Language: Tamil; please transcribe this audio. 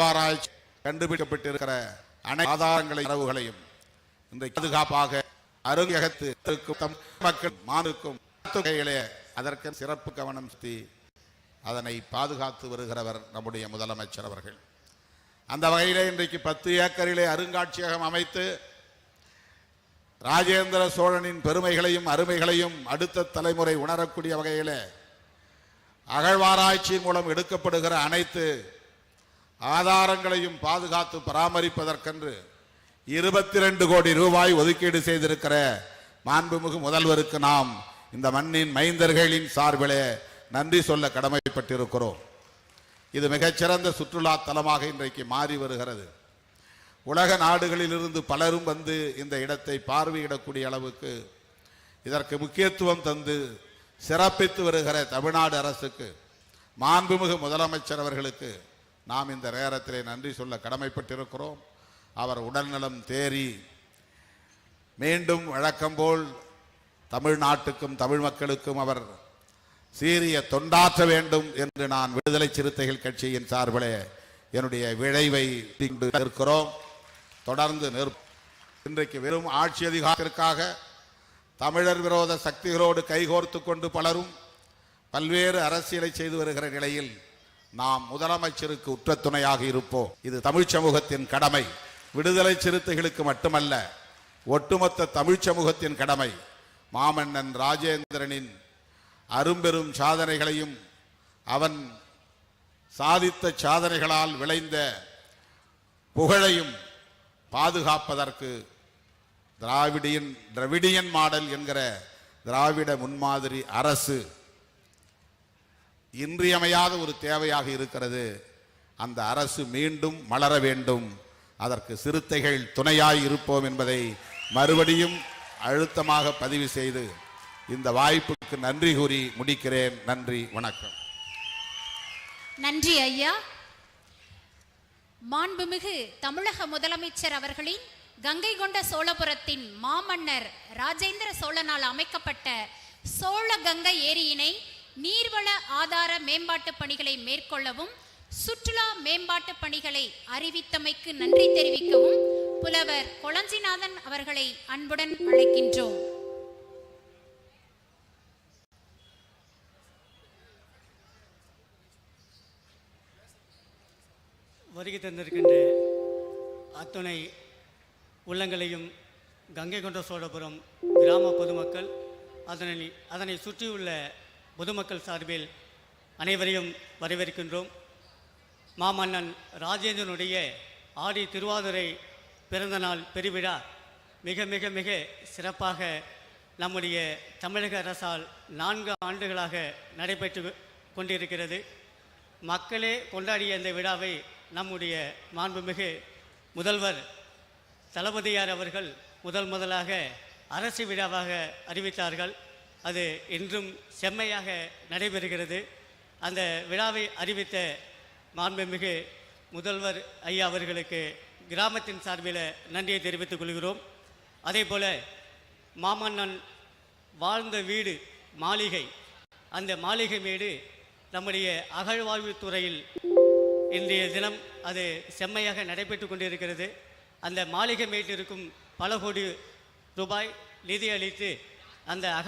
அகழ்வாராய்ச்சி கண்டுபிடிக்கப்பட்டிருக்கிற அனைத்து ஆதாரங்களை தரவுகளையும் இந்த பாதுகாப்பாக அருங்ககத்து மக்கள் மானுக்கும் அதற்கு சிறப்பு கவனம் செலுத்தி அதனை பாதுகாத்து வருகிறவர் நம்முடைய முதலமைச்சர் அவர்கள். அந்த வகையிலே இன்றைக்கு பத்து ஏக்கரிலே அருங்காட்சியகம் அமைத்து ராஜேந்திர சோழனின் பெருமைகளையும் அருமைகளையும் அடுத்த தலைமுறை உணரக்கூடிய வகையிலே அகழ்வாராய்ச்சி மூலம் எடுக்கப்படுகிற அனைத்து ஆதாரங்களையும் பாதுகாத்து பராமரிப்பதற்கென்று இருபத்தி ரெண்டு கோடி ரூபாய் ஒதுக்கீடு செய்திருக்கிற மாண்புமிகு முதல்வருக்கு நாம் இந்த மண்ணின் மைந்தர்களின் சார்பிலே நன்றி சொல்ல கடமைப்பட்டிருக்கிறோம். இது மிகச்சிறந்த சுற்றுலா தலமாக இன்றைக்கு மாறி வருகிறது. உலக நாடுகளிலிருந்து பலரும் வந்து இந்த இடத்தை பார்வையிடக்கூடிய அளவுக்கு இதற்கு முக்கியத்துவம் தந்து சிறப்பித்து வருகிற தமிழ்நாடு அரசுக்கு மாண்புமிகு முதலமைச்சர் அவர்களுக்கு நாம் இந்த நேரத்திலே நன்றி சொல்ல கடமைப்பட்டிருக்கிறோம். அவர் உடல்நலம் தேறி மீண்டும் வழக்கம்போல் தமிழ்நாட்டுக்கும் தமிழ் மக்களுக்கும் அவர் சீரிய தொண்டாற்ற வேண்டும் என்று நான் விடுதலை சிறுத்தைகள் கட்சியின் சார்பிலே என்னுடைய விளைவை இருக்கிறோம் தொடர்ந்து நிற் இன்றைக்கு வெறும் ஆட்சி அதிகாரத்திற்காக தமிழர் விரோத சக்திகளோடு கைகோர்த்து கொண்டு பலரும் பல்வேறு அரசியலை செய்து வருகிற நிலையில் நாம் முதலமைச்சருக்கு உற்ற துணையாக இருப்போம். இது தமிழ் சமூகத்தின் கடமை. விடுதலை சிறுத்தைகளுக்கு மட்டுமல்ல ஒட்டுமொத்த தமிழ் சமூகத்தின் கடமை. மாமன்னன் ராஜேந்திரனின் அரும்பெரும் சாதனைகளையும் அவன் சாதித்த சாதனைகளால் விளைந்த புகழையும் பாதுகாப்பதற்கு திராவிடியன் திராவிடியன் மாடல் என்கிற திராவிட முன்மாதிரி அரசு இன்றியமையாத ஒரு தேவையாக இருக்கிறது. அந்த அரசு மீண்டும் மலர வேண்டும். அதற்கு சிறுத்தைகள் துணையாய் இருப்போம் என்பதை மறுபடியும் அழுத்தமாக பதிவு செய்து இந்த வாய்ப்புக்கு நன்றி கூறி முடிக்கிறேன். நன்றி வணக்கம். நன்றி ஐயா. மாண்புமிகு தமிழக முதலமைச்சர் அவர்களின் கங்கை கொண்ட சோழபுரத்தின் மாமன்னர் ராஜேந்திர சோழனால் அமைக்கப்பட்ட சோழ கங்கை ஏரியினை நீர்வள ஆதார மேம்பாட்டு பணிகளை மேற்கொள்ளவும் சுற்றுலா மேம்பாட்டு பணிகளை அறிவித்தமைக்கு நன்றி தெரிவிக்கவும் புலவர் கொளஞ்சிநாதன் அவர்களை அன்புடன் அழைக்கின்றோம். வருகை தந்திருக்கின்ற அத்துணை உள்ளங்களையும் கங்கை கொண்ட சோழபுரம் கிராம பொதுமக்கள் அதனை அதனை சுற்றியுள்ள பொதுமக்கள் சார்பில் அனைவரையும் வரவேற்கின்றோம். மாமன்னன் ராஜேந்திரனுடைய ஆடி திருவாதிரை பிறந்தநாள் பெருவிழா மிக மிக மிக சிறப்பாக நம்முடைய தமிழக அரசால் நான்கு ஆண்டுகளாக நடைபெற்று கொண்டிருக்கிறது. மக்களே கொண்டாடிய இந்த விழாவை நம்முடைய மாண்புமிகு முதல்வர் தளபதியார் அவர்கள் முதல் முதலாக அரசு விழாவாக அறிவித்தார்கள். அது இன்றும் செம்மையாக நடைபெறுகிறது. அந்த விழாவை அறிவித்த மாண்புமிகு முதல்வர் ஐயா அவர்களுக்கு கிராமத்தின் சார்பில் நன்றியை தெரிவித்துக் கொள்கிறோம். அதே போல மாமன்னன் வாழ்ந்த வீடு மாளிகை அந்த மாளிகை மேடு நம்முடைய அகழ்வாழ்வுத் துறையில் இன்றைய தினம் அது செம்மையாக நடைபெற்று கொண்டிருக்கிறது. அந்த மாளிகை மேட்டிற்கும் பல கோடி ரூபாய் நிதி அளித்து அந்த அக